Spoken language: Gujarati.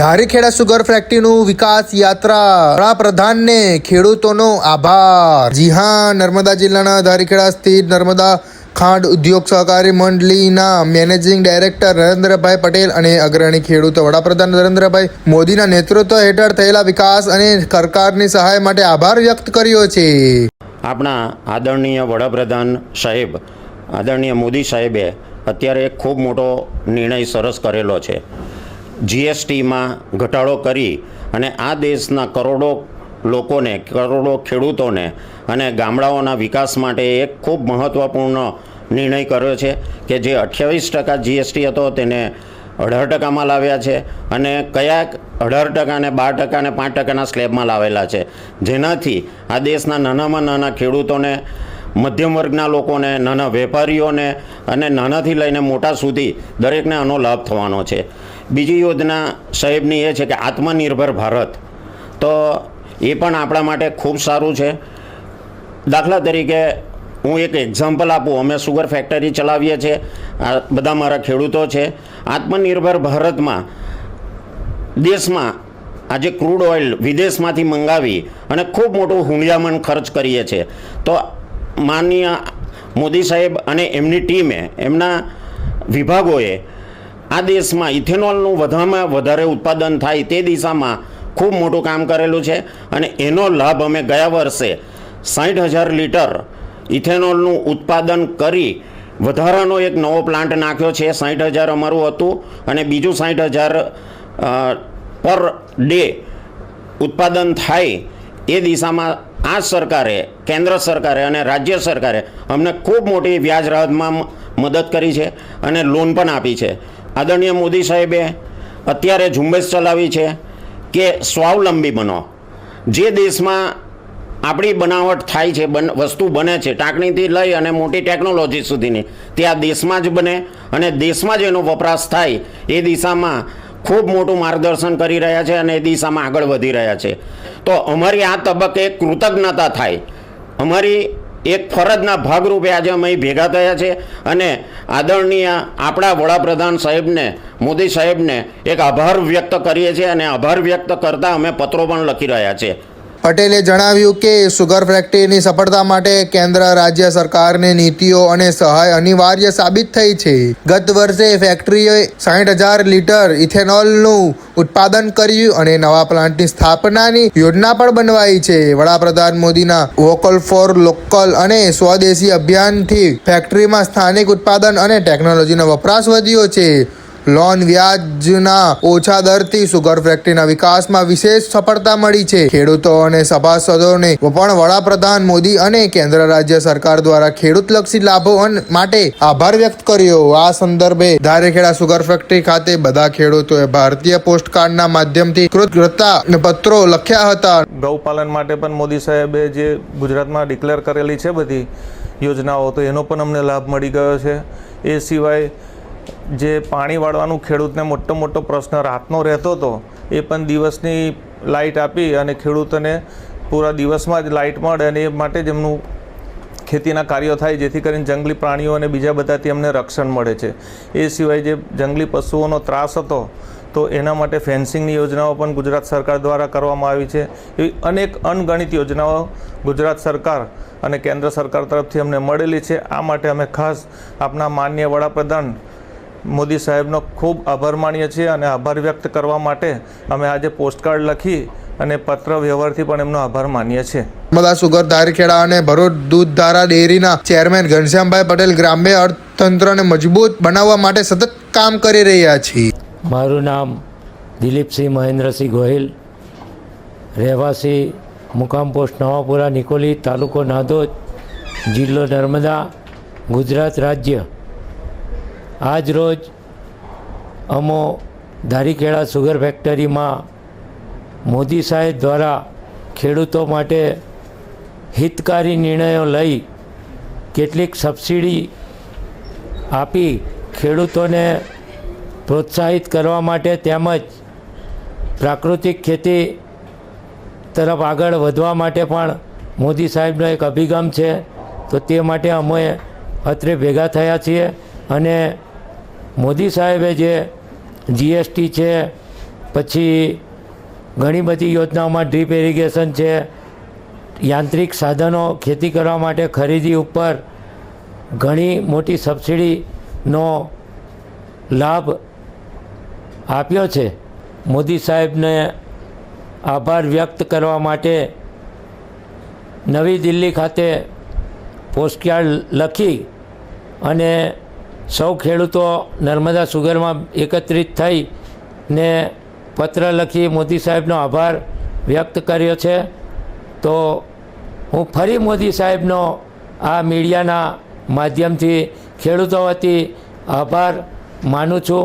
ધારીખેડા સુગર ફેક્ટરીનું વિકાસ યાત્રા. વડાપ્રધાનને ખેડૂતોનો આભાર. જી હા, નર્મદા જિલ્લાના ધારીખેડા સ્થિત નર્મદા ખાંડ ઉદ્યોગ સહકારી મંડળીના મેનેજિંગ ડાયરેક્ટર નરેન્દ્રભાઈ પટેલ અને અગ્રણી ખેડૂતો વડાપ્રધાન નરેન્દ્રભાઈ મોદીના નેતૃત્વ હેઠળ થયેલા વિકાસ અને સરકારની સહાય માટે આભાર વ્યક્ત કર્યો છે. આપણા આદરણીય વડાપ્રધાન સાહેબ, આદરણીય મોદી સાહેબે અત્યારે ખૂબ મોટો નિર્ણય સરસ કરેલો છે. જીએસટીમાં ઘટાડો કરી અને આ દેશના કરોડો લોકોને, કરોડો ખેડૂતોને અને ગામડાઓના વિકાસ માટે એક ખૂબ મહત્ત્વપૂર્ણ નિર્ણય કર્યો છે કે જે અઠ્યાવીસ ટકા જીએસટી હતો તેને અઢાર ટકામાં લાવ્યા છે અને કયા અઢાર ટકા અને બાર ટકા અને પાંચ ટકાના સ્લેબમાં લાવેલા છે. જેનાથી આ દેશના નાનામાં નાના ખેડૂતોને, મધ્યમ વર્ગના લોકોને, નાના વેપારીઓને અને નાનાથી લઈને મોટા સુધી દરેકને આનો લાભ થવાનો છે. બીજી યોજના સાહેબની એ છે કે આત્મનિર્ભર ભારત. તો એ પણ આપણા માટે ખૂબ સારું છે. દાખલા તરીકે હું એક એક્ઝામ્પલ આપું. અમે સુગર ફેક્ટરી ચલાવીએ છીએ. આ બધા મારા ખેડૂતો છે. આત્મનિર્ભર ભારતમાં દેશમાં આજે ક્રૂડ ઓઇલ વિદેશમાંથી મંગાવી અને ખૂબ મોટું હુંડિયામણ ખર્ચ કરીએ છીએ. તો માનનીય મોદી સાહેબ અને એમની ટીમે એમના વિભાગોએ આ દેશમાં ઇથેનોલનું વધારેમાં વધારે ઉત્પાદન થાય તે દિશામાં ખૂબ મોટું કામ કરેલું છે અને એનો લાભ અમે ગયા વર્ષે સાઠ હજાર લીટર ઇથેનોલનું ઉત્પાદન કરી વધારાનો એક નવો પ્લાન્ટ નાખ્યો છે. સાઠ હજાર અમારું હતું અને બીજું સાઠ હજાર પર ડે ઉત્પાદન થાય એ દિશામાં આ સરકારે, કેન્દ્ર સરકારે અને રાજ્ય સરકારે અમને ખૂબ મોટી વ્યાજ રાહતમાં મદદ કરી છે અને લોન પણ આપી છે. આદરણીય મોદી સાહેબે અત્યારે ઝુંબેશ ચલાવી છે કે સ્વાવલંબી બનો. જે દેશમાં આપણી બનાવટ થાય છે, બન, વસ્તુ બને છે, ટાંકણીથી લઈ અને મોટી ટેકનોલોજી સુધીની, તે આ દેશમાં જ બને અને દેશમાં જ એનો વપરાશ થાય એ દિશામાં ખૂબ મોટું માર્ગદર્શન કરી રહ્યા છે અને એ દિશામાં આગળ વધી રહ્યા છે. તો અમારી આ તબક્કે કૃતજ્ઞતા થાય. અમારી એક ફરજના ભાગરૂપે આજે અમે ભેગા થયા છે અને આદરણીય આપણા વડાપ્રધાન સાહેબને, મોદી સાહેબને એક આભાર વ્યક્ત કરીએ છીએ અને આભાર વ્યક્ત કરતાં અમે પત્રો પણ લખી રહ્યા છીએ. પટેલે જણાવ્યું કે સુગર ફેક્ટરીની સફળતા માટે કેન્દ્ર, રાજ્ય સરકારની નીતિઓ અને સહાય અનિવાર્ય સાબિત થઈ છે. ગત વર્ષે ફેક્ટરીએ સાઠ હજાર લીટર ઇથેનોલનું ઉત્પાદન કર્યું અને નવા પ્લાન્ટની સ્થાપનાની યોજના પણ બનવાઈ છે. વડાપ્રધાન મોદીના વોકલ ફોર લોકલ અને સ્વદેશી અભિયાનથી ફેક્ટરીમાં સ્થાનિક ઉત્પાદન અને ટેકનોલોજીનો વપરાશ વધ્યો છે. લોન વ્યાજના ઓછા દરથી સુગર ફેક્ટરીના વિકાસમાં વિશેષ સફળતા મળી છે. ખેડૂતો અને સભાસદોને પણ વડાપ્રધાન મોદી અને કેન્દ્ર રાજ્ય સરકાર દ્વારા ખેડૂતલક્ષી લાભો માટે આભાર વ્યક્ત કર્યો. આ સંદર્ભે ધારેખેડા સુગર ફેક્ટરી ખાતે બધા ખેડૂતોએ ભારતીય પોસ્ટકાર્ડના માધ્યમથી કૃતજ્ઞતા પત્રો લખ્યા હતા. ગૌપાલન માટે પણ મોદી સાહેબે જે ગુજરાતમાં ડિક્લેર કરેલી છે બધી યોજનાઓ, તો એનો પણ અમને લાભ મળી ગયો છે. એ સિવાય જે પાણી વાળવાનું ખેડૂતને મોટો મોટો પ્રશ્ન રાતનો રહેતો હતો, એ પણ દિવસની લાઇટ આપી અને ખેડૂતોને પૂરા દિવસમાં જ લાઇટ મળે અને એ માટે જ એમનું ખેતીના કાર્યો થાય, જેથી કરીને જંગલી પ્રાણીઓ અને બીજા બધાથી અમને રક્ષણ મળે છે. એ સિવાય જે જંગલી પશુઓનો ત્રાસ હતો, તો એના માટે ફેન્સિંગની યોજનાઓ પણ ગુજરાત સરકાર દ્વારા કરવામાં આવી છે. એવી અનેક અનગણિત યોજનાઓ ગુજરાત સરકાર અને કેન્દ્ર સરકાર તરફથી અમને મળેલી છે. આ માટે અમે ખાસ આપના માન્ય વડાપ્રધાન મોદી સાહેબનો ખૂબ આભાર માનીએ છીએ અને આભાર વ્યક્ત કરવા માટે અમે આજે પોસ્ટકાર્ડ લખી અને પત્ર વ્યવહારથી પણ એમનો આભાર માનીએ છીએ. નર્મદા સુગર ધારખેડા અને ભરૂચ દૂધ ધારા ડેરીના ચેરમેન ઘનશ્યામભાઈ પટેલ ગ્રામ્ય અર્થતંત્રને મજબૂત બનાવવા માટે સતત કામ કરી રહ્યા છીએ મારું નામ દિલીપસિંહ મહેન્દ્રસિંહ ગોહિલ. રહેવાસી મુકામ પોસ્ટ નવાપુરા નિકોલી તાલુકો નાદોદ જિલ્લો નર્મદા ગુજરાત રાજ્ય. આજ રોજ અમો ધારીખેડા સુગર ફેક્ટરીમાં મોદી સાહેબ દ્વારા ખેડૂતો માટે હિતકારી નિર્ણયો લઈ કેટલીક સબસિડી આપી ખેડૂતોને પ્રોત્સાહિત કરવા માટે તેમજ પ્રાકૃતિક ખેતી તરફ આગળ વધવા માટે પણ મોદી સાહેબનો એક અભિગમ છે. તો તે માટે અમે અત્રે ભેગા થયા છીએ અને મોદી સાહેબે જે જીએસટી છે, પછી ઘણી બધી યોજનાઓમાં ડ્રીપ ઇરિગેશન છે, યાંત્રિક સાધનો ખેતી કરવા માટે ખરીદી ઉપર ઘણી મોટી સબસિડીનો લાભ આપ્યો છે. મોદી સાહેબને આભાર વ્યક્ત કરવા માટે નવી દિલ્હી ખાતે પોસ્ટકાર્ડ લખી અને સૌ ખેડૂતો નર્મદા સુગરમાં એકત્રિત થઈ ને પત્ર લખી મોદી સાહેબનો આભાર વ્યક્ત કર્યો છે. તો હું ફરી મોદી સાહેબનો આ મીડિયાના માધ્યમથી ખેડૂતો વતી આભાર માનું છું.